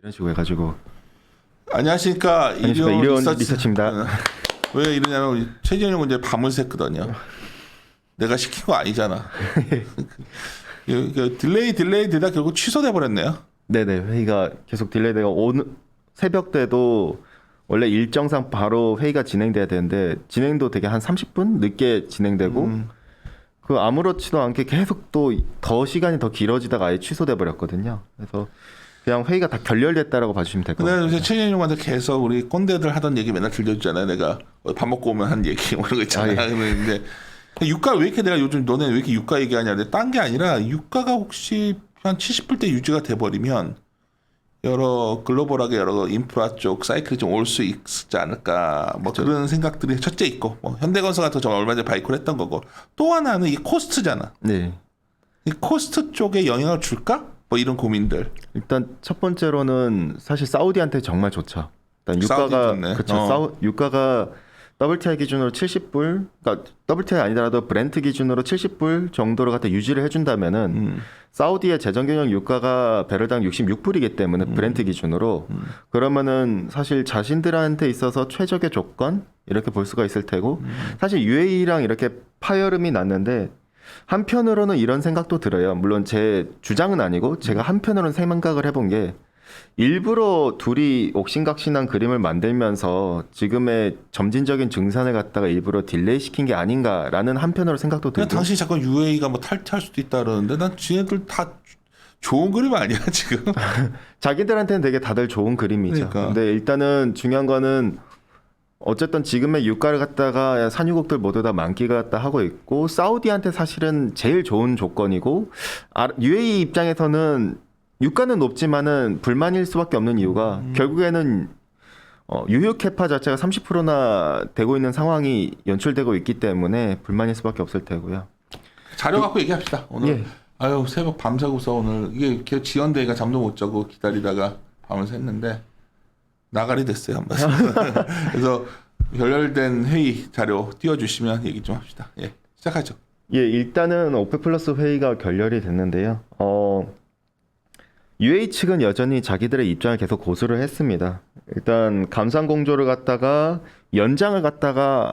이런 식으로 해가지고 안녕하십니까 안녕하십니까. 리서치. 리서치입니다. 어. 왜 이러냐면 우리 최진영 이제 밤을 샜거든요. 내가 시킨 거 아니잖아. 그, 그 딜레이 딜레이 되다 결국 취소돼 버렸네요. 네네 회의가 계속 딜레이되고 오늘 새벽 때도 원래 일정상 바로 회의가 진행돼야 되는데 진행도 되게 한 30분 늦게 진행되고 음. 그 아무렇지도 않게 계속 또 더 시간이 더 길어지다가 아예 취소돼 버렸거든요. 그래서 그냥 회의가 다 결렬됐다라고 봐주시면 될것 근데 같아요. 요새 최진영한테 계속 우리 꼰대들 하던 얘기 맨날 들려주잖아요. 내가 어, 밥 먹고 오면 한 얘기 뭐 이런 거 있잖아 요. 아, 예. 그런데 유가 왜 이렇게 내가 요즘 너네 왜 이렇게 유가 얘기하냐? 근데 딴 게 아니라 유가가 혹시 한 70불대 유지가 돼 버리면 여러 글로벌하게 여러 인프라 쪽 사이클이 좀 올 수 있지 않을까 뭐 그런 생각들이 첫째 있고 뭐 현대건설 같은 거 얼마 전에 바이크를 했던 거고 또 하나는 이 코스트잖아 네. 이 코스트 쪽에 영향을 줄까 뭐 이런 고민들 일단 첫 번째로는 사실 사우디한테 정말 좋죠. 일단 유가가. 그렇죠. 어. 사우, 유가가 WTI 기준으로 70불, 그러니까 WTI 아니더라도 브렌트 기준으로 70불 정도로 갖다 유지를 해준다면은 음. 사우디의 재정 경영 유가가 배럴당 66불이기 때문에 음. 브렌트 기준으로 그러면은 사실 자신들한테 있어서 최적의 조건 이렇게 볼 수가 있을 테고 음. 사실 UAE랑 이렇게 파열음이 났는데 한편으로는 이런 생각도 들어요. 물론 제 주장은 아니고 제가 한편으로는 생각을 해본 게 일부러 둘이 옥신각신한 그림을 만들면서 지금의 점진적인 증산을 갖다가 일부러 딜레이 시킨 게 아닌가라는 한편으로 생각도 들고 당신이 자꾸 UAE가 뭐 탈퇴할 수도 있다 그러는데 난 지네들 다 좋은 그림 아니야 지금 자기들한테는 되게 다들 좋은 그림이죠. 그러니까. 근데 일단은 중요한 거는 어쨌든 지금의 유가를 갖다가 산유국들 모두 다 만기가 갖다 하고 있고 사우디한테 사실은 제일 좋은 조건이고 아, UAE 입장에서는 유가는 높지만은 불만일 수밖에 없는 이유가 결국에는 어, 유효 캐파 자체가 30%나 되고 있는 상황이 연출되고 있기 때문에 불만일 수밖에 없을 테고요. 자료 갖고 얘기합시다 오늘 예. 아유 새벽 밤새고서 오늘 이게 지연되니까 잠도 못 자고 기다리다가 밤을 샜는데 나가리 됐어요 한번 그래서 결렬된 회의 자료 띄워주시면 얘기 좀 합시다 예 시작하죠 예, 일단은 오페 플러스 회의가 결렬이 됐는데요. 어, UA 측은 여전히 자기들의 입장을 계속 고수를 했습니다. 일단 감산 공조를 갖다가 연장을 갖다가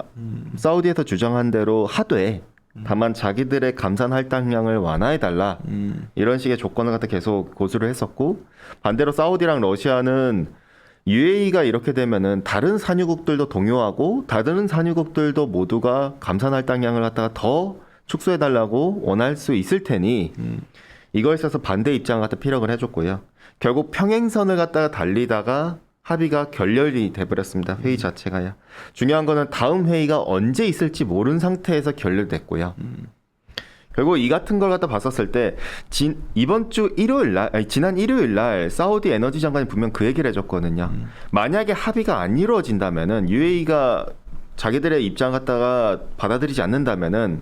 사우디에서 주장한 대로 하되 다만 자기들의 감산 할당량을 완화해 달라 음. 이런 식의 조건을 갖다 계속 고수를 했었고 반대로 사우디랑 러시아는 UAE가 이렇게 되면은 다른 산유국들도 동요하고 다른 산유국들도 모두가 감산 할당량을 갖다가 더 축소해 달라고 원할 수 있을 테니 이거에 있어서 반대 입장을 갖다 피력을 해줬고요. 결국 평행선을 갖다가 달리다가 합의가 결렬이 돼버렸습니다. 회의 자체가요. 중요한 거는 다음 회의가 언제 있을지 모르는 상태에서 결렬됐고요. 결국 이 같은 걸 갖다 봤었을 때 진, 이번 주 일요일 날 아니, 지난 일요일 날 사우디 에너지 장관이 분명 그 얘기를 해줬거든요. 만약에 합의가 안 이루어진다면은 UAE가 자기들의 입장 갖다가 받아들이지 않는다면은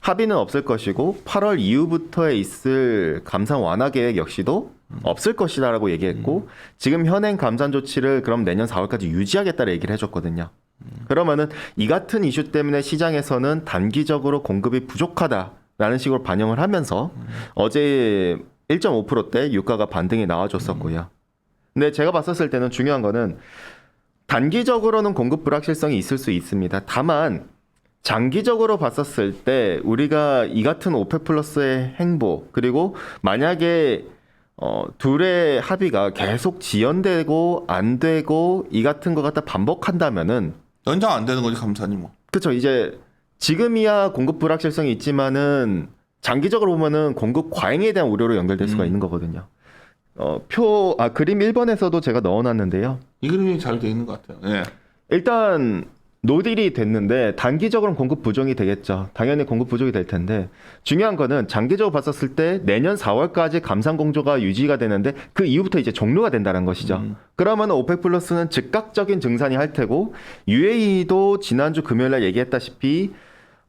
합의는 없을 것이고 8월 이후부터에 있을 감산 완화 계획 역시도 없을 것이다라고 얘기했고 지금 현행 감산 조치를 그럼 내년 4월까지 유지하겠다는 얘기를 해줬거든요. 그러면은 이 같은 이슈 때문에 시장에서는 단기적으로 공급이 부족하다 라는 식으로 반영을 하면서 어제 1.5%대 유가가 반등이 나와줬었고요. 근데 제가 봤었을 때는 중요한 거는 단기적으로는 공급 불확실성이 있을 수 있습니다. 다만 장기적으로 봤었을 때 우리가 이 같은 오페 플러스의 행보 그리고 만약에 어, 둘의 합의가 계속 지연되고 안 되고 이 같은 것 갖다 반복한다면은 연장 안 되는 거지 감사님 뭐 그렇죠. 이제 지금이야 공급 불확실성이 있지만은 장기적으로 보면은 공급 과잉에 대한 우려로 연결될 수가 음. 있는 거거든요. 어, 표, 아, 그림 1번에서도 제가 넣어놨는데요. 이 그림이 잘 돼 있는 것 같아요 예 일단 노딜이 됐는데 단기적으로는 공급 부족이 되겠죠. 당연히 공급 부족이 될 텐데 중요한 거는 장기적으로 봤었을 때 내년 4월까지 감산 공조가 유지가 되는데 그 이후부터 이제 종료가 된다는 것이죠. 음. 그러면 오펙 플러스는 즉각적인 증산이 할 테고 UAE도 지난주 금요일 날 얘기했다시피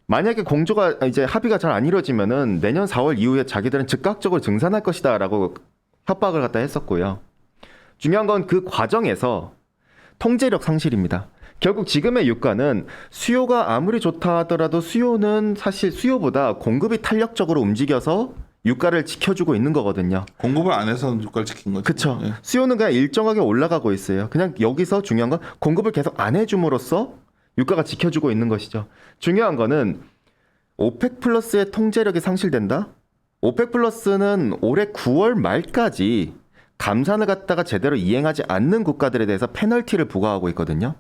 만약에 공조가 이제 합의가 잘 안 이루어지면은 내년 4월 이후에 자기들은 즉각적으로 증산할 것이다라고 협박을 갖다 했었고요. 중요한 건 그 과정에서 통제력 상실입니다. 결국 지금의 유가는 수요가 아무리 좋다 하더라도 수요는 사실 수요보다 공급이 탄력적으로 움직여서 유가를 지켜주고 있는 거거든요. 공급을 안 해서 유가를 지킨 거죠. 그쵸. 예. 수요는 그냥 일정하게 올라가고 있어요. 그냥 여기서 중요한 건 공급을 계속 안 해줌으로써 유가가 지켜주고 있는 것이죠. 중요한 거는 오펙 플러스의 통제력이 상실된다? 오펙 플러스는 올해 9월 말까지 감산을 갖다가 제대로 이행하지 않는 국가들에 대해서 페널티를 부과하고 있거든요.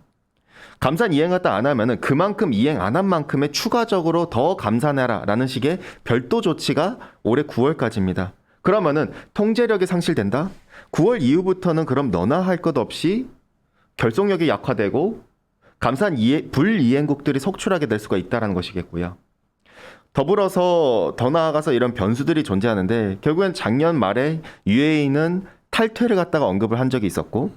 감산 이행 갖다 안 하면은 그만큼 이행 안 한 만큼의 추가적으로 더 감산해라라는 식의 별도 조치가 올해 9월까지입니다. 그러면은 통제력이 상실된다. 9월 이후부터는 그럼 너나 할 것 없이 결속력이 약화되고 감산 이해, 불이행국들이 속출하게 될 수가 있다라는 것이겠고요. 더불어서 더 나아가서 이런 변수들이 존재하는데 결국엔 작년 말에 UAE는 탈퇴를 갖다가 언급을 한 적이 있었고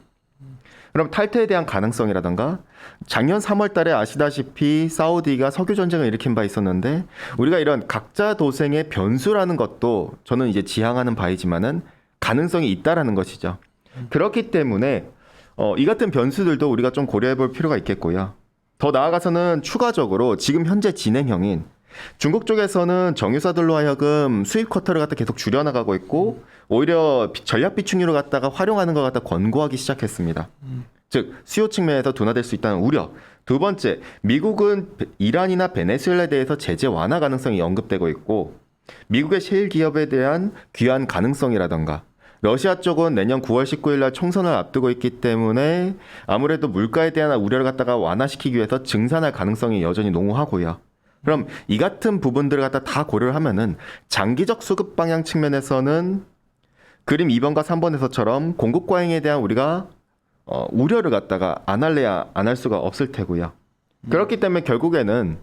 그럼 탈퇴에 대한 가능성이라던가 작년 3월 달에 아시다시피 사우디가 석유 전쟁을 일으킨 바 있었는데 우리가 이런 각자 도생의 변수라는 것도 저는 이제 지향하는 바이지만은 가능성이 있다라는 것이죠. 그렇기 때문에 어, 이 같은 변수들도 우리가 좀 고려해 볼 필요가 있겠고요. 더 나아가서는 추가적으로 지금 현재 진행형인 중국 쪽에서는 정유사들로 하여금 수입 쿼터를 갖다 계속 줄여나가고 있고 오히려 비- 전략 비축률을 갖다가 활용하는 것 갖다 권고하기 시작했습니다. 즉 수요 측면에서 둔화될 수 있다는 우려. 두 번째, 미국은 베- 이란이나 베네수엘라에 대해서 제재 완화 가능성이 언급되고 있고 미국의 셰일 기업에 대한 귀환 가능성이라던가 러시아 쪽은 내년 9월 19일 날 총선을 앞두고 있기 때문에 아무래도 물가에 대한 우려를 갖다가 완화시키기 위해서 증산할 가능성이 여전히 농후하고요. 그럼 이 같은 부분들을 갖다 다 고려를 하면은 장기적 수급 방향 측면에서는 그림 2번과 3번에서처럼 공급 과잉에 대한 우리가 어, 우려를 갖다가 안 할래야 안 할 수가 없을 테고요. 그렇기 때문에 결국에는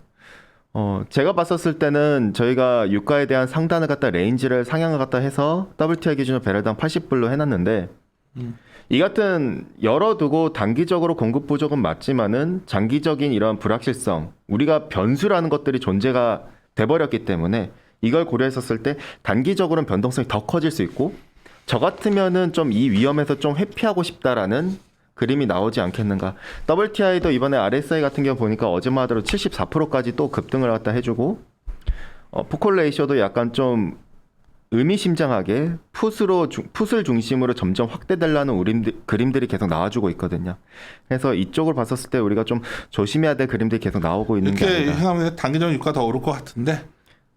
어, 제가 봤었을 때는 저희가 유가에 대한 상단을 갖다 레인지를 상향을 갖다 해서 WTI 기준으로 배럴당 80불로 해놨는데 이 같은 열어두고 단기적으로 공급 부족은 맞지만은 장기적인 이런 불확실성 우리가 변수라는 것들이 존재가 돼버렸기 때문에 이걸 고려했었을 때 단기적으로는 변동성이 더 커질 수 있고 저 같으면은 좀 이 위험에서 좀 회피하고 싶다라는 그림이 나오지 않겠는가. WTI도 이번에 RSI 같은 경우 보니까 어제만 하더라도 74%까지 또 급등을 갖다 해주고 어, 포콜 레이쇼도 약간 좀 의미심장하게 풋으로 중- 풋을 중심으로 점점 확대되려는 우림들, 그림들이 계속 나와주고 있거든요. 그래서 이쪽을 봤었을 때 우리가 좀 조심해야 될 그림들이 계속 나오고 있는 게 이렇게 아닌가. 행하면 단기적으로 유가 더 오를 것 같은데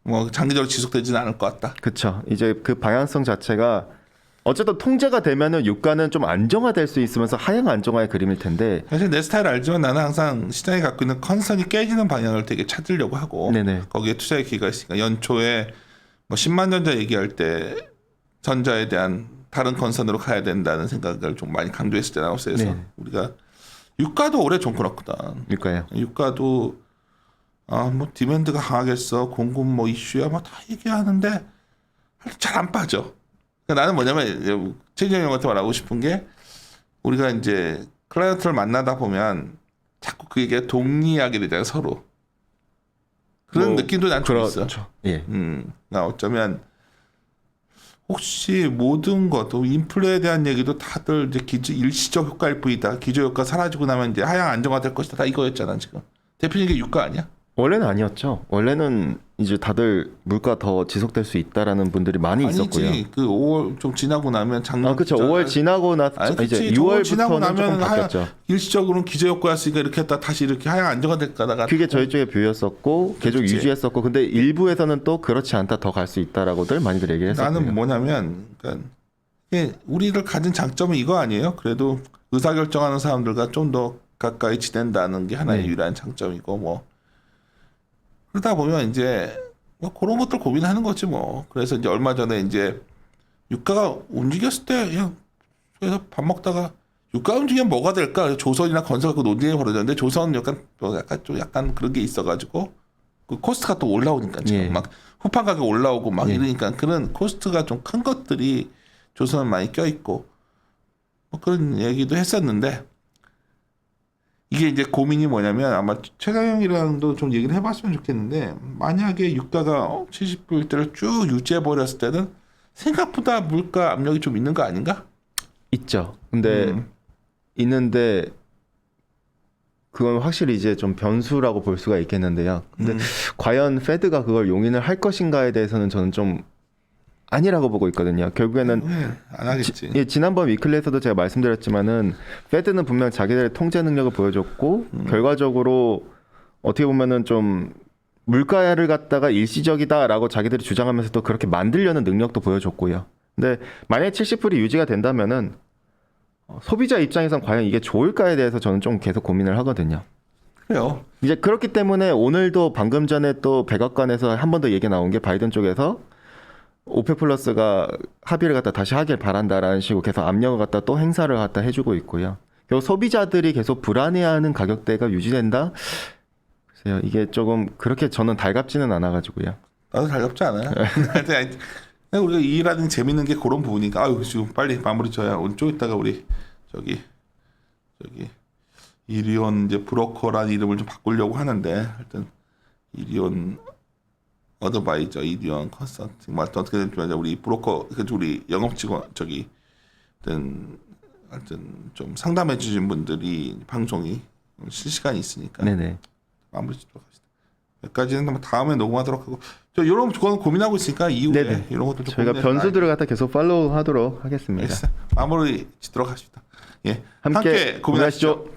뭐 장기적으로 지속되지는 않을 것 같다. 그쵸. 이제 그 방향성 자체가 어쨌든 통제가 되면은 유가는 좀 안정화될 수 있으면서 하향 안정화의 그림일 텐데. 사실 내 스타일 알지만 나는 항상 시장이 갖고 있는 컨선이 깨지는 방향을 되게 찾으려고 하고 네네. 거기에 투자의 기회가 있으니까 연초에 뭐 10만 전자 얘기할 때 전자에 대한 다른 컨선으로 가야 된다는 생각을 좀 많이 강조했을 때. 그래서 네. 우리가 유가도 올해 좋고 그렇거든. 유가요. 유가도 아뭐 디맨드가 강하겠어 공급 뭐 이슈야 뭐 다 얘기하는데 잘 안 빠져. 그러니까 나는 뭐냐면 최진영 형한테 말하고 싶은 게 우리가 이제 클라이언트를 만나다 보면 자꾸 그 얘기가 동의하게 되잖아요 서로 그런 뭐, 느낌도 난좀 있어. 그렇죠. 예. 음, 나 어쩌면 혹시 모든 것도 인플레에 대한 얘기도 다들 이제 기저, 일시적 효과일 뿐이다. 기저 효과 사라지고 나면 이제 하향 안정화될 것이다. 다 이거였잖아 지금. 대표적인 게 유가 아니야? 원래는 아니었죠. 원래는 이제 다들 물가 더 지속될 수 있다라는 분들이 많이 있었고요. 아니지. 그 5월 좀 지나고 나면 작년 아, 그렇죠. 5월 지나고 나 아니, 그치. 이제 5월 지나고 6월부터는 나면 조금 하향- 바뀌었죠. 일시적으로는 기저 효과였으니까 이렇게 했다 다시 이렇게 하향 안정화 될까다가 그게 저희 쪽의 뷰였었고 계속 그치. 유지했었고 근데 일부에서는 또 그렇지 않다 더 갈 수 있다라고들 많이들 얘기를 했었고요. 나는 뭐냐면 그러니까 우리를 가진 장점은 이거 아니에요? 그래도 의사 결정하는 사람들과 좀 더 가까이 지낸다는 게 하나의 네. 유일한 장점이고 뭐 그러다 보면 이제 뭐 그런 것들 고민하는 거지 뭐. 그래서 이제 얼마 전에 이제 유가가 움직였을 때 그냥 그래서 밥 먹다가 유가 움직이면 뭐가 될까? 조선이나 건설 갖고 논쟁이 벌어졌는데 조선은 약간 뭐 약간 좀 약간 그런 게 있어가지고 그 코스트가 또 올라오니까 지금 예. 막 후판 가격 올라오고 막 예. 이러니까 그런 코스트가 좀 큰 것들이 조선은 많이 껴 있고 뭐 그런 얘기도 했었는데 이게 이제 고민이 뭐냐면 아마 최강영이랑도 좀 얘기를 해봤으면 좋겠는데 만약에 유가가 70불대를 쭉 유지해 버렸을 때는 생각보다 물가 압력이 좀 있는 거 아닌가? 있죠. 근데 음. 있는데 그건 확실히 이제 좀 변수라고 볼 수가 있겠는데요. 근데 음. 과연 페드가 그걸 용인을 할 것인가에 대해서는 저는 좀 아니라고 보고 있거든요. 결국에는 왜안 하겠지. 예, 지난번 위클리에서도 제가 말씀드렸지만은 페드는 분명 자기들의 통제 능력을 보여줬고 음. 결과적으로 어떻게 보면은 좀 물가를 갖다가 일시적이다라고 자기들이 주장하면서도 그렇게 만들려는 능력도 보여줬고요. 근데 만약에 70불이 유지가 된다면은 어, 소비자 입장에선 과연 이게 좋을까에 대해서 저는 좀 계속 고민을 하거든요. 그래요. 이제 그렇기 때문에 오늘도 방금 전에 또 백악관에서 한 번 더 얘기 나온 게 바이든 쪽에서 오페 플러스가 합의를 갖다 다시 하길 바란다라는 식으로 계속 압력을 갖다 또 행사를 갖다 해주고 있고요. 결국 소비자들이 계속 불안해하는 가격대가 유지된다. 글쎄요, 이게 조금 그렇게 저는 달갑지는 않아가지고요. 나도 달갑지 않아요. 그냥 우리가 일하는 재밌는 게 그런 부분이니까 아유 지금 빨리 마무리 져야 오늘 좀 있다가 우리 저기 저기 이리온 이제 브로커란 이름을 좀 바꾸려고 하는데 하여튼 이리온 어드바이저 이리온 컨설팅 뭐 하여튼 어떻게 될지 말자 우리 브로커 그 우리 영업 직원 저기 하여튼 하여튼 좀 상담해 주신 분들이 방송이 실시간이 있으니까 네네. 마무리 짓도록 합시다. 여기까지는 한번 다음에 녹음하도록 하고 저 이런 거 고민하고 있으니까 이후에 네네. 이런 것도 좀 저희가 변수들을 갖다 계속 팔로우 하도록 하겠습니다. 알겠어요. 마무리 짓도록 합시다. 예, 함께 함께 고민하시죠. 고민하시죠.